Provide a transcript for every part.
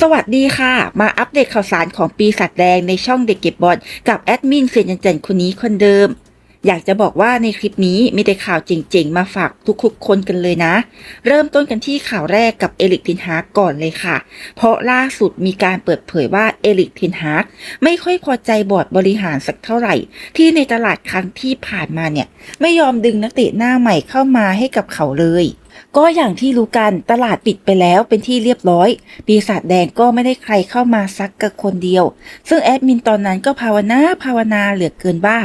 สวัสดีค่ะ มาอัปเดตข่าวสารของปีศาจแดงในช่องเด็กเก็บบอลกับแอดมินเซียนยันจันคนนี้คนเดิม อยากจะบอกว่าในคลิปนี้มีแต่ข่าวเจ๋งๆ มาฝากทุกๆคนกันเลยนะ เริ่มต้นกันที่ข่าวแรกกับเอลิกทินฮากก่อนเลยค่ะ เพราะล่าสุดมีการเปิดเผยว่าเอลิกทินฮากไม่ค่อยพอใจบอร์ดบริหารสักเท่าไหร่ ที่ในตลาดครั้งที่ผ่านมาเนี่ย ไม่ยอมดึงนักเตะหน้าใหม่เข้ามาให้กับเขาเลย ก็อย่างที่รู้กันตลาดปิดไปแล้วเป็นที่เรียบร้อย ปีศาจแดงก็ไม่ได้ใครเข้ามาสักกับคนเดียว ซึ่งแอดมินตอนนั้นก็ภาวนาภาวนาเหลือเกินว่า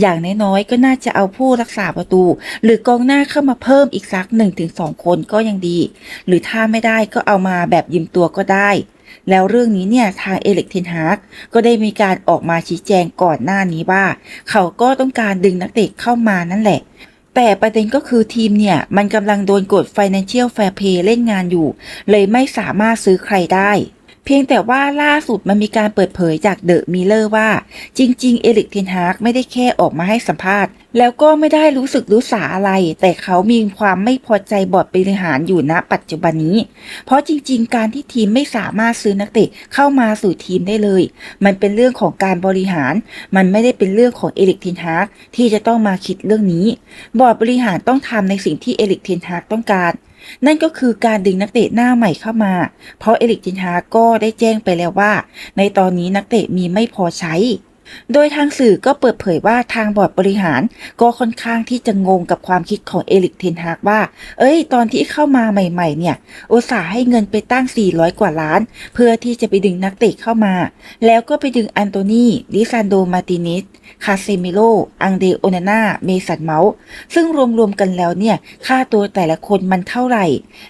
อย่างน้อยๆก็น่าจะเอาผู้รักษาประตู หรือกองหน้าเข้ามาเพิ่มอีกสัก1นถึงสคนก็ยังดี หรือถ้าไม่ได้ก็เอามาแบบยืมตัวก็ได้แล้วเรื่องนี้เนี่ยทางเอเล็กเทนฮาร์กก็ได้มีการออกมาชี้แจงก่อนหน้านี้ว่า เขาก็ต้องการดึงนักเตะเข้ามานั่นแหละ แต่ประเด็นก็คือทีมเนี่ย มันกำลังโดนกด Financial Fair Play เล่นงานอยู่ เลยไม่สามารถซื้อใครได้ เพียงแต่ว่าล่าสุดมันมีการเปิดเผยจากเดอะมิเลอร์ว่า จริง ๆ เอลิกเทนฮากไม่ได้แค่ออกมาให้สัมภาษณ์ แล้วก็ไม่ได้รู้สึกรู้สาอะไร แต่เขามีความไม่พอใจบอร์ดบริหารอยู่ณปัจจุบันนี้ เพราะจริง ๆ การที่ทีมไม่สามารถซื้อนักเตะเข้ามาสู่ทีมได้เลย มันเป็นเรื่องของการบริหาร มันไม่ได้เป็นเรื่องของเอลิกเทนฮากที่จะต้องมาคิดเรื่องนี้ บอร์ดบริหารต้องทำในสิ่งที่เอลิกเทนฮากต้องการนั่นก็คือการดึงนักเตะหน้าใหม่เข้ามา เพราะเอลิกเทนฮาก็ได้แจ้งไปแล้วว่า ในตอนนี้นักเตะมีไม่พอใช้ โดยทางสื่อก็เปิดเผยว่าทางบอร์ดบริหาร ก็ค่อนข้างที่จะงงกับความคิดของเอลิกเทนฮากว่า เอ้ย ตอนที่เข้ามาใหม่ๆ เนี่ยอุตสาห์ให้เงินไปตั้ง 400 กว่าล้าน เพื่อที่จะไปดึงนักเตะเข้ามา แล้วก็ไปดึงอันโตนีลิซานโด มาตินิส คาเซมิโล อังเดโอนาน่า เมสันเมาส์ซึ่งรวมๆกันแล้วเนี่ย ค่าตัวแต่ละคนมันเท่าไหร่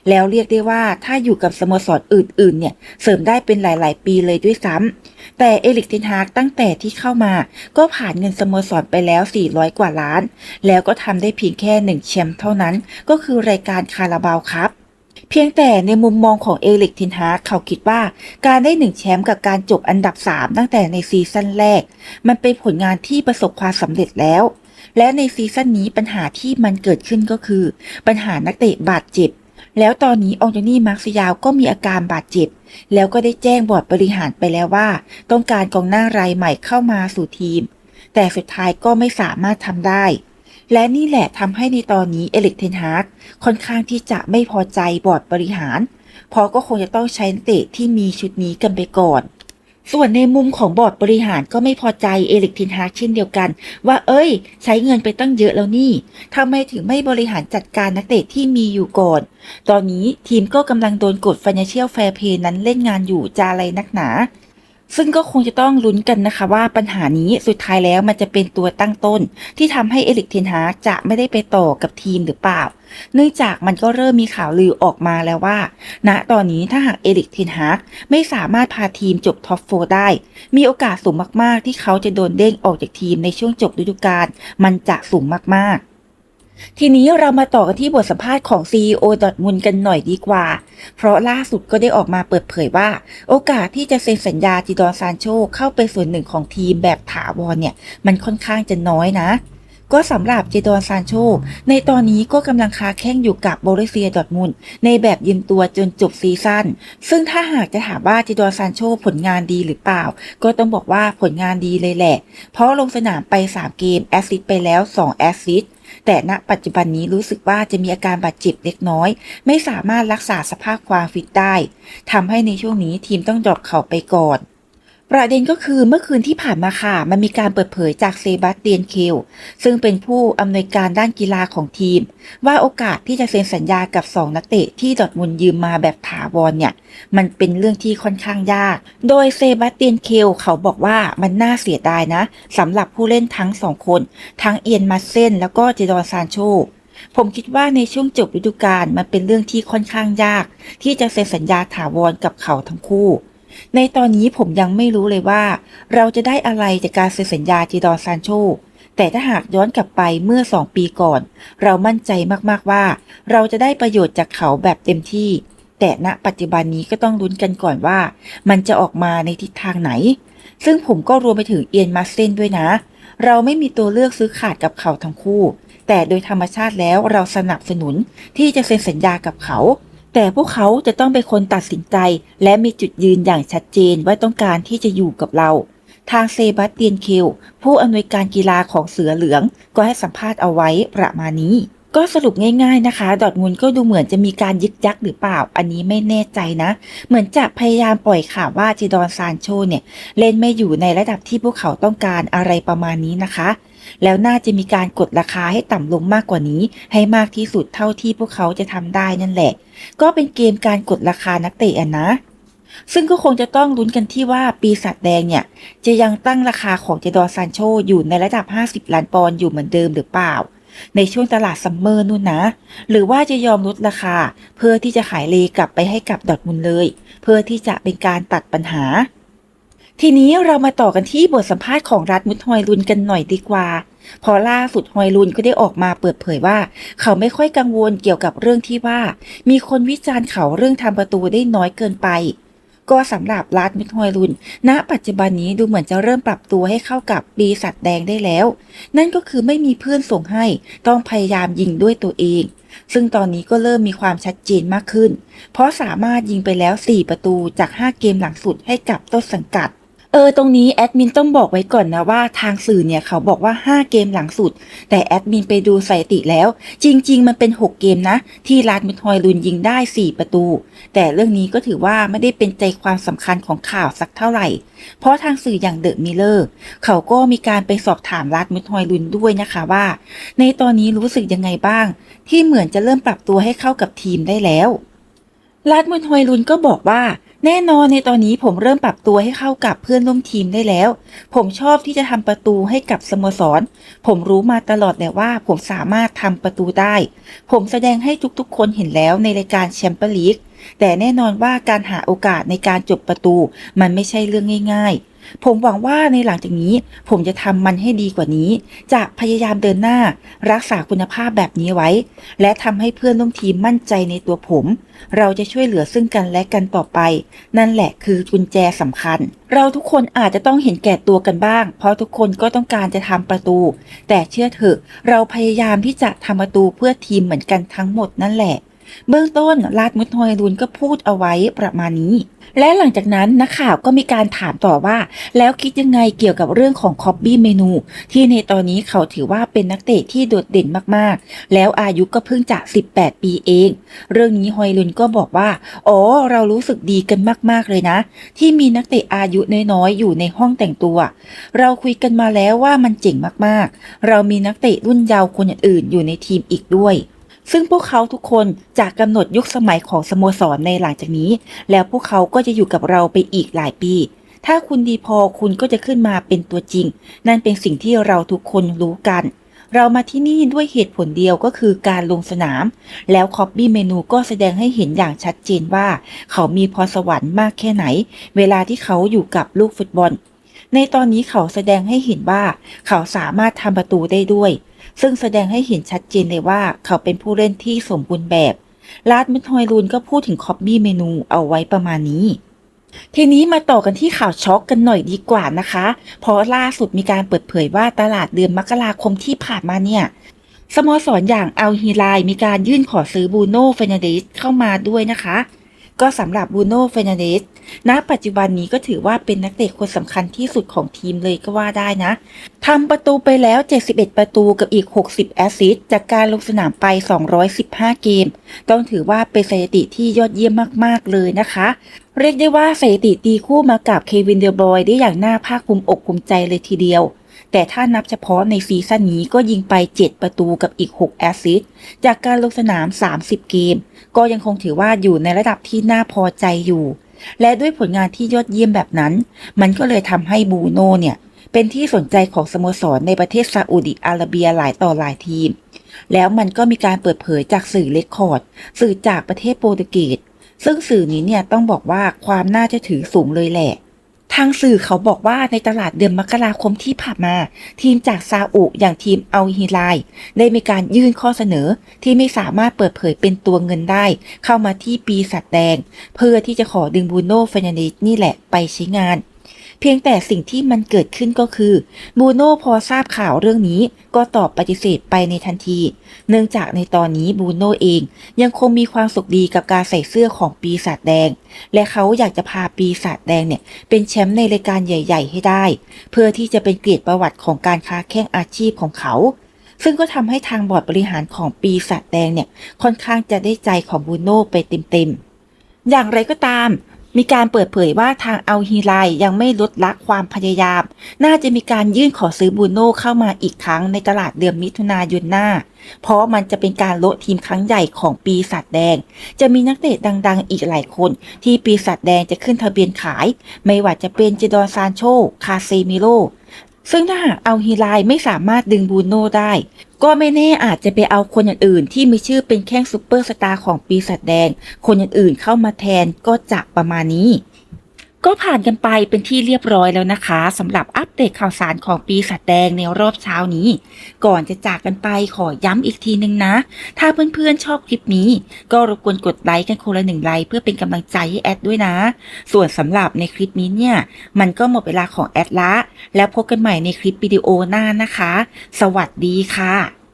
แล้วเรียกได้ว่าถ้าอยู่กับสโมสรอื่นๆ เนี่ย เสริมได้เป็นหลาย ๆ ปีเลยด้วยซ้ำ แต่เอลิกเทนฮากตั้งแต่ที่เข้ามา ก็ผ่านเงินสโมสรไปแล้ว 400 กว่าล้าน แล้วก็ทำได้เพียงแค่หนึ่งแชมป์เท่านั้น ก็คือรายการคาราบาวครับเพียงแต่ในมุมมองของเอลิกทินฮากเขาคิดว่าการได้หนึ่งแชมป์กับการจบอันดับ 3 ตั้งแต่ในซีซั่นแรก มันเป็นผลงานที่ประสบความสำเร็จแล้ว และในซีซั่นนี้ปัญหาที่มันเกิดขึ้นก็คือ ปัญหานักเตะบาดเจ็บ แล้วตอนนี้องจนี่มาร์คซิยาวก็มีอาการบาดเจ็บ แล้วก็ได้แจ้งบอร์ดบริหารไปแล้วว่า ต้องการกองหน้ารายใหม่เข้ามาสู่ทีม แต่สุดท้ายก็ไม่สามารถทำได้ และนี่แหละทำให้ในตอนนี้เอลิกเทนฮากค่อนข้างที่จะไม่พอใจบอร์ดบริหาร เพราะก็คงจะต้องใช้นักเตะที่มีชุดนี้กันไปก่อน ส่วนในมุมของบอร์ดบริหารก็ไม่พอใจเอลิกทินฮากเช่นเดียวกัน ว่าเอ้ย ใช้เงินไปตั้งเยอะแล้วนี่ทำไมถึงไม่บริหารจัดการนักเตะที่มีอยู่ก่อน ตอนนี้ทีมก็กำลังโดนกด Financial Fair Play นั้นเล่นงานอยู่จะอะไรนักหนา ซึ่งก็คงจะต้องลุ้นกันนะคะว่าปัญหานี้สุดท้ายแล้วมันจะเป็นตัวตั้งต้น ที่ทำให้เอลิกเทนฮาจะไม่ได้ไปต่อกับทีมหรือเปล่า เนื่องจากมันก็เริ่มมีข่าวลือออกมาแล้วว่า ณตอนนี้ถ้าหากเอลิกเทนฮาไม่สามารถพาทีมจบท็อปโฟได้ มีโอกาสสูงมากๆ ที่เขาจะโดนเด้งออกจากทีมในช่วงจบฤดูกาลมันจะสูงมากๆ ทีนี้เรามาต่อกันที่บทสัมภาษณ์ของ CEO ดอทมุนกันหน่อยดีกว่า เพราะล่าสุดก็ได้ออกมาเปิดเผยว่า โอกาสที่จะเซ็นสัญญาจิดอนซานโชเข้าไปส่วนหนึ่งของทีมแบบถาวรเนี่ย มันค่อนข้างจะน้อยนะ ก็สำหรับเจดอนซานโช ในตอนนี้ก็กำลังคาแข่งอยู่กับโบรเซียดอทมุนในแบบยืมตัวจนจบซีซั่นซึ่งถ้าหากจะถามว่าเจดอนซานโชผลงานดีหรือเปล่า ก็ต้องบอกว่าผลงานดีเลยแหละ เพราะลงสนามไป 3 เกม แอสซิสต์ไปแล้ว 2 แอสซิสต์แต่ณปัจจุบันนี้รู้สึกว่าจะมีอาการบาดเจ็บเล็กน้อย ไม่สามารถรักษาสภาพความฟิตได้ทำให้ในช่วงนี้ทีมต้องดรอปเขาไปก่อน ประเด็นก็คือเมื่อคืนที่ผ่านมาค่ะ มันมีการเปิดเผยจากเซบาสเตียนเคลซึ่งเป็นผู้อำนวยการด้านกีฬาของทีม ว่าโอกาสที่จะเซ็นสัญญากับ 2 นักเตะที่ดอทมุนยืมมาแบบถาวรเนี่ย มันเป็นเรื่องที่ค่อนข้างยาก โดยเซบาสเตียนเคลเขาบอกว่ามันน่าเสียดายนะสำหรับผู้เล่นทั้งสองคน ทั้งเอียนมาเซนแล้วก็เจดอนซานโชผมคิดว่าในช่วงจบฤดูกาลมันเป็นเรื่องที่ค่อนข้างยาก ที่จะเซ็นสัญญาถาวรกับเขาทั้งคู่ ในตอนนี้ผมยังไม่รู้เลยว่า เราจะได้อะไรจากการเซ็นสัญญาจีดอนซานโช แต่ถ้าหากย้อนกลับไปเมื่อ2ปีก่อน เรามั่นใจมากๆว่า เราจะได้ประโยชน์จากเขาแบบเต็มที่ แต่ณปัจจุบันนี้ก็ต้องลุ้นกันก่อนว่า มันจะออกมาในทิศทางไหน ซึ่งผมก็รวมไปถึงเอียนมาสเซนด้วยนะ เราไม่มีตัวเลือกซื้อขาดกับเขาทั้งคู่ แต่โดยธรรมชาติแล้วเราสนับสนุนที่จะเซ็นสัญญากับเขา แต่พวกเขาจะต้องเป็นคนตัดสินใจ และมีจุดยืนอย่างชัดเจนว่าต้องการที่จะอยู่กับเรา ทางเซบาสเตียนคิวผู้อำนวยการกีฬาของเสือเหลือง ก็ให้สัมภาษณ์เอาไว้ประมาณนี้ ก็สรุปง่ายๆนะคะ ดอร์ทมุนก็ดูเหมือนจะมีการยึกยักหรือเปล่า อันนี้ไม่แน่ใจนะ เหมือนจะพยายามปล่อยข่าวว่าจิดอนซานโชเนี่ยเล่นไม่อยู่ในระดับที่พวกเขาต้องการอะไรประมาณนี้นะคะ แล้วน่าจะมีการกดราคาให้ต่ำลงมากกว่านี้ ให้มากที่สุดเท่าที่พวกเขาจะทำได้นั่นแหละ ก็เป็นเกมการกดราคานักเตะนะ ซึ่งก็คงจะต้องลุ้นกันที่ว่าปีศาจแดงเนี่ย จะยังตั้งราคาของเจดอซานโชอยู่ในระดับ 50 ล้านปอนด์อยู่เหมือนเดิมหรือเปล่า ในช่วงตลาดซัมเมอร์นู่นนะ หรือว่าจะยอมลดราคา เพื่อที่จะขายเลกลับไปให้กับดอทมุนเลย เพื่อที่จะเป็นการตัดปัญหา ทีนี้เรามาต่อกันที่บทสัมภาษณ์ของรัฐมุทฮอยลุนกันหน่อยดีกว่า พอล่าสุดฮอยลุนก็ได้ออกมาเปิดเผยว่า เขาไม่ค่อยกังวลเกี่ยวกับเรื่องที่ว่า มีคนวิจารณ์เขาเรื่องทำประตูได้น้อยเกินไป ก็สำหรับรัฐมุทฮอยลุน ณ ปัจจุบันนี้ดูเหมือนจะเริ่มปรับตัวให้เข้ากับปีศาจแดงได้แล้ว นั่นก็คือไม่มีเพื่อนส่งให้ ต้องพยายามยิงด้วยตัวเองซึ่งตอนนี้ก็เริ่มมีความชัดเจนมากขึ้น เพราะสามารถยิงไปแล้ว 4 ประตูจาก 5 เกมหลังสุดให้กับต้นสังกัด ออตรงนี้แอดมินต้องบอกไว้ก่อนนะว่าทางสื่อเนี่ยเขาบอกว่า 5 เกมหลังสุด แต่แอดมินไปดูสถิติแล้ว จริง ๆ มันเป็น 6 เกมนะ ที่ลาดมุทอยลุนยิงได้ 4 ประตู แต่เรื่องนี้ก็ถือว่าไม่ได้เป็นใจความสำคัญของข่าวสักเท่าไหร่ เพราะทางสื่ออย่างเดอะมิลเลอร์เขาก็มีการไปสอบถามลาดมุทอยลุนด้วยนะคะว่า ในตอนนี้รู้สึกยังไงบ้าง ที่เหมือนจะเริ่มปรับตัวให้เข้ากับทีมได้แล้วลาดมุนฮอยลุนก็บอกว่า แน่นอนในตอนนี้ผมเริ่มปรับตัวให้เข้ากับเพื่อนร่วมทีมได้แล้ว ผมชอบที่จะทำประตูให้กับสโมสร ผมรู้มาตลอดแหละว่าผมสามารถทำประตูได้ ผมแสดงให้ทุกๆ คนเห็นแล้วในรายการแชมเปี้ยนลีกแต่แน่นอนว่าการหาโอกาสในการจบประตู มันไม่ใช่เรื่องง่าย ๆ ผมหวังว่าในหลังจากนี้ ผมจะทำมันให้ดีกว่านี้ จะพยายามเดินหน้า รักษาคุณภาพแบบนี้ไว้ และทำให้เพื่อนร่วมทีมมั่นใจในตัวผม เราจะช่วยเหลือซึ่งกันและกันต่อไป นั่นแหละคือกุญแจสำคัญ เราทุกคนอาจจะต้องเห็นแก่ตัวกันบ้าง เพราะทุกคนก็ต้องการจะทำประตู แต่เชื่อเถอะ เราพยายามที่จะทำประตูเพื่อทีมเหมือนกันทั้งหมดนั่นแหละ เบื้องต้นลาดมุทฮอยรุนก็พูดเอาไว้ประมาณนี้ และหลังจากนั้นนักข่าวก็มีการถามต่อว่า แล้วคิดยังไงเกี่ยวกับเรื่องของคอบบี้เมนู ที่ในตอนนี้เขาถือว่าเป็นนักเตะที่โดดเด่นมากๆ แล้วอายุก็เพิ่งจะ 18 ปีเอง เรื่องนี้ฮอยลุนก็บอกว่าอ๋อเรารู้สึกดีกันมากๆเลยนะ ที่มีนักเตะอายุน้อยๆอยู่ในห้องแต่งตัว เราคุยกันมาแล้วว่ามันเจ๋งมากๆ เรามีนักเตะรุ่นเยาว์คนอื่นๆอยู่ในทีมอีกด้วย ซึ่งพวกเขาทุกคนจะกำหนดยุคสมัยของสโมสรในหลังจากนี้ แล้วพวกเขาก็จะอยู่กับเราไปอีกหลายปี ถ้าคุณดีพอคุณก็จะขึ้นมาเป็นตัวจริง นั่นเป็นสิ่งที่เราทุกคนรู้กัน เรามาที่นี่ด้วยเหตุผลเดียวก็คือการลงสนาม แล้วคอบบี้เมนูก็แสดงให้เห็นอย่างชัดเจนว่า เขามีพรสวรรค์มากแค่ไหน เวลาที่เขาอยู่กับลูกฟุตบอลในตอนนี้เขาแสดงให้เห็นว่า เขาสามารถทำประตูได้ด้วย ซึ่งแสดงให้เห็นชัดเจนเลยว่าเขาเป็นผู้เล่นที่สมบูรณ์แบบลาดมิทอยรูนก็พูดถึงคอบบี้เมนูเอาไว้ประมาณนี้ ทีนี้มาต่อกันที่ข่าวช็อกกันหน่อยดีกว่านะคะ เพราะล่าสุดมีการเปิดเผยว่าตลาดเดือนมกราคมที่ผ่านมาเนี่ย สโมสรอย่างอัลฮิลมีการยื่นขอซื้อบูโน่เฟรนันเดสเข้ามาด้วยนะคะ ก็สำหรับบูโน่เฟรนันเดสณปัจจุบันนี้ก็ถือว่าเป็นนักเตะคนสำคัญที่สุดของทีมเลยก็ว่าได้นะทำประตูไปแล้ว 71 ประตูกับอีก 60 แอสซิสต์จากการลงสนามไป 215 เกม ต้องถือว่าเป็นสถิติที่ยอดเยี่ยมมาก ๆ เลยนะคะ เรียกได้ว่าสถิติตีคู่มากับเควินเดลบรอยได้อย่างน่าภาคภูมิอกภูมิใจเลยทีเดียว แต่ถ้านับเฉพาะในซีซั่นนี้ก็ยิงไป 7 ประตูกับอีก 6 แอสซิสต์จากการลงสนาม 30 เกม ก็ยังคงถือว่าอยู่ในระดับที่น่าพอใจอยู่ และด้วยผลงานที่ยอดเยี่ยมแบบนั้น มันก็เลยทำให้บูโน่เนี่ยเป็นที่สนใจของสโมสรในประเทศซาอุดิอาระเบียหลายต่อหลายทีม แล้วมันก็มีการเปิดเผยจากสื่อเลคคอร์ด สื่อจากประเทศโปรตุเกสซึ่งสื่อนี้เนี่ยต้องบอกว่าความน่าจะถือสูงเลยแหละ ทางสื่อเขาบอกว่าในตลาดเดือนมกราคมที่ผ่านมา ทีมจากซาอุอย่างทีมอัลฮิลได้มีการยื่นข้อเสนอที่ไม่สามารถเปิดเผยเป็นตัวเงินได้ เข้ามาที่ปีศาจแดง เพื่อที่จะขอดึงบูโน่เฟรนันเดสนี่แหละไปใช้งาน เพียงแต่สิ่งที่มันเกิดขึ้นก็คือบูโน่พอทราบข่าวเรื่องนี้ก็ตอบปฏิเสธไปในทันที เนื่องจากในตอนนี้บูโน่เองยังคงมีความสุขดีกับการใส่เสื้อของปีศาจแดง และเขาอยากจะพาปีศาจแดงเนี่ยเป็นแชมป์ในรายการใหญ่ ๆ ให้ได้ เพื่อที่จะเป็นเกียรติประวัติของการค้าแข่งอาชีพของเขาซึ่งก็ทำให้ทางบอร์ดบริหารของปีศาจแดงเนี่ย ค่อนข้างจะได้ใจของบูโน่ไปเต็มๆ อย่างไรก็ตาม มีการเปิดเผยว่าทางอัลฮีไลยังไม่ลดละความพยายาม น่าจะมีการยื่นขอซื้อบูโน่เข้ามาอีกครั้งในตลาดเดือนมิถุนายนหน้า เพราะมันจะเป็นการโละทีมครั้งใหญ่ของปีศาจแดง จะมีนักเตะดังๆ อีกหลายคน ที่ปีศาจแดงจะขึ้นทะเบียนขาย ไม่ว่าจะเป็นเจดอนซานโช คาเซมิโร ซึ่งถ้าหากเอาฮีไลไม่สามารถดึงบูโน่ได้ ก็ไม่แน่อาจจะไปเอาคนอื่นๆที่มีชื่อเป็นแข้งซูเปอร์สตาร์ของปีศาจแดง คนอื่นๆเข้ามาแทนก็จะประมาณนี้ ก็ผ่านกันไปเป็นที่เรียบร้อยแล้วนะคะสำหรับอัปเดตข่าวสารของปีศาจแดงในรอบเช้านี้ ก่อนจะจากกันไปขอย้ำอีกทีนึงนะ ถ้าเพื่อนๆชอบคลิปนี้ ก็รบกวนกดไลค์กันคนละหนึ่งไลค์เพื่อเป็นกำลังใจให้แอดด้วยนะ ส่วนสำหรับในคลิปนี้เนี่ย มันก็หมดเวลาของแอดละ แล้วพบกันใหม่ในคลิปวิดีโอหน้านะคะ สวัสดีค่ะ